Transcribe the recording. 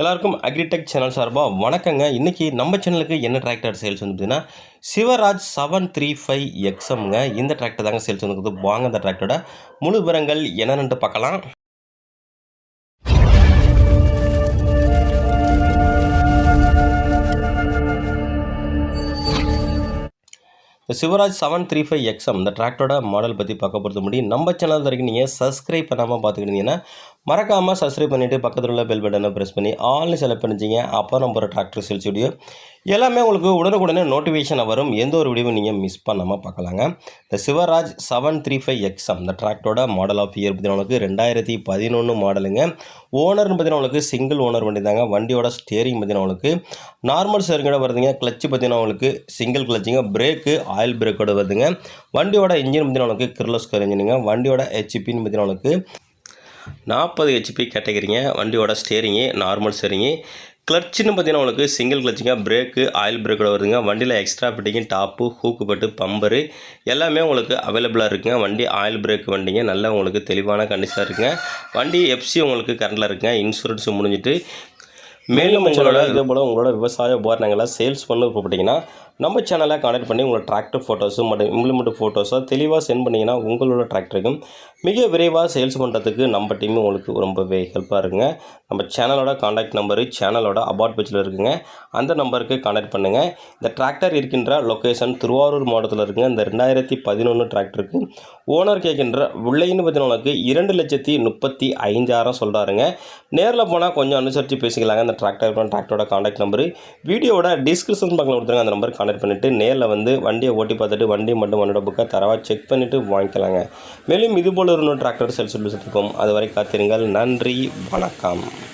எல்லாருக்கும் agritech channel சார்பாக வணக்கங்க. இன்றைக்கி நம்ம சேனலுக்கு என்ன டிராக்டர் சேல்ஸ் வந்து பார்த்தீங்கன்னா சிவராஜ் செவன் த்ரீ ஃபைவ் எக்ஸம்ங்க இந்த டிராக்டர் தாங்க சேல்ஸ் வந்து வாங்க இந்த டிராக்டரோட முழு விவரங்கள் என்னென்னு பார்க்கலாம். இந்த Swaraj seven three five XM இந்த டிராக்டரோட மாடல் பற்றி பார்க்க பொறுத்த முடியும் நம்ம சேனல் வரைக்கும் நீங்கள் சப்ஸ்கிரைப் பண்ணாமல் பார்த்துக்கிட்டீங்கன்னா மறக்காமல் சப்ஸ்கிரைப் பண்ணிவிட்டு பக்கத்தில் உள்ள பெல் பட்டனை ப்ரெஸ் பண்ணி ஆல்னு செலக்ட் பண்ணிச்சிங்க அப்போ நம்ம ஒரு டிராக்டர் சேல்ஸ் எல்லாமே உங்களுக்கு உடனுக்குடனே நோட்டிஃபிகேஷன் வரும். எந்த ஒரு வீடியோவும் நீங்கள் மிஸ் பண்ணாமல் பார்க்கலாங்க. இந்த Swaraj seven three five XM இந்த டிராக்டரோட மாடல் ஆஃப் இயர் பார்த்தீங்கன்னா உங்களுக்கு ரெண்டாயிரத்தி பதினொன்று மாடலுங்க ஓனர்னு பார்த்தீங்கன்னா உங்களுக்கு சிங்கிள் ஓனர் வண்டி தாங்க. வண்டியோட ஸ்டேரிங் பார்த்தீங்கன்னா உங்களுக்கு நார்மல் ஸ்டேரிங்கோட வருதுங்க. கிளச்சு பார்த்தீங்கன்னா உங்களுக்கு சிங்கிள் கிளச்சுங்க பிரேக்கு ஆயில் பிரேக்கோட வருதுங்க. வண்டியோட இன்ஜின் பார்த்தீங்கன்னா உங்களுக்கு கிர்லோஸ்கர் இன்ஜினுங்க வண்டியோட ஹெச்பின்னு பார்த்தீங்கன்னா உங்களுக்கு நாற்பது ஹெச்பி கேட்டகரிங்க வண்டியோட ஸ்டேரிங்கு நார்மல் ஸ்டேரிங்கு கிளச்சுன்னு பார்த்தீங்கன்னா உங்களுக்கு சிங்கிள் கிளச்சுங்க பிரேக்கு ஆயில் பிரேக்கோட வருதுங்க. வண்டியில் எக்ஸ்ட்ரா ஃபிட்டிங்கு டாப்பு ஹூக்கு பட்டு பம்பரு எல்லாமே உங்களுக்கு அவைலபிளாக இருக்குங்க. வண்டி ஆயில் பிரேக் வண்டிங்க நல்லா உங்களுக்கு தெளிவான கண்டிஷனாக இருக்குங்க. வண்டி எஃப்சி உங்களுக்கு கரண்டில் இருக்குங்க. இன்சூரன்ஸ் முடிஞ்சிட்டு. மேலும் உங்களோட இதே போல் உங்களோட விவசாய உபகரணங்களை சேல்ஸ் பண்ண விருப்பப்பட்டீங்கன்னா நம்ம சேனலை கான்டாக்ட் பண்ணி உங்களோட டிராக்டர் ஃபோட்டோஸும் மற்றும் இம்ப்ளிமெண்ட் ஃபோட்டோஸோ தெளிவாக சென்ட் பண்ணிங்கன்னா உங்களோட டிராக்டருக்கும் மிக விரைவாக சேல்ஸ் பண்ணுறதுக்கு நம்ம டீம் உங்களுக்கு ரொம்பவே ஹெல்ப்பாக இருக்குங்க. நம்ம சேனலோட காண்டாக்ட் நம்பரு சேனலோட அபார்ட் பேஜில் இருக்குங்க. அந்த நம்பருக்கு காண்டாக்ட் பண்ணுங்கள் இந்த டிராக்டர் இருக்கின்ற லொக்கேஷன் திருவாரூர் மாவட்டத்தில் இருக்குங்க. இந்த ரெண்டாயிரத்தி பதினொன்று டிராக்டருக்கு ஓனர் கேட்கின்ற விலைன்னு பார்த்தீங்கன்னா இரண்டு லட்சத்தி முப்பத்தி ஐந்தாயிரம் சொல்கிறாருங்க நேரில் போனால் கொஞ்சம் அனுசரித்து பேசிக்கலாங்க. அந்த டிராக்டர் டிராக்டரோட காண்டாக்ட் நம்பரு வீடியோட டிஸ்கிரிப்ஷன் பக்கத்தில் கொடுத்துருங்க. அந்த நம்பருக்கு காண்டாக்ட் பண்ணிவிட்டு நேரில் வந்து வண்டியை ஓட்டி பார்த்துட்டு வண்டி மட்டும் வண்டியோட புக்கை தரவாக செக் பண்ணிவிட்டு வாங்கிக்கலாங்க. மேலும் இது இன்னொரு இன்னொரு டிராக்டர் சேல்ஸ் இருப்போம் அது வரை காத்திருங்கள். நன்றி. வணக்கம்.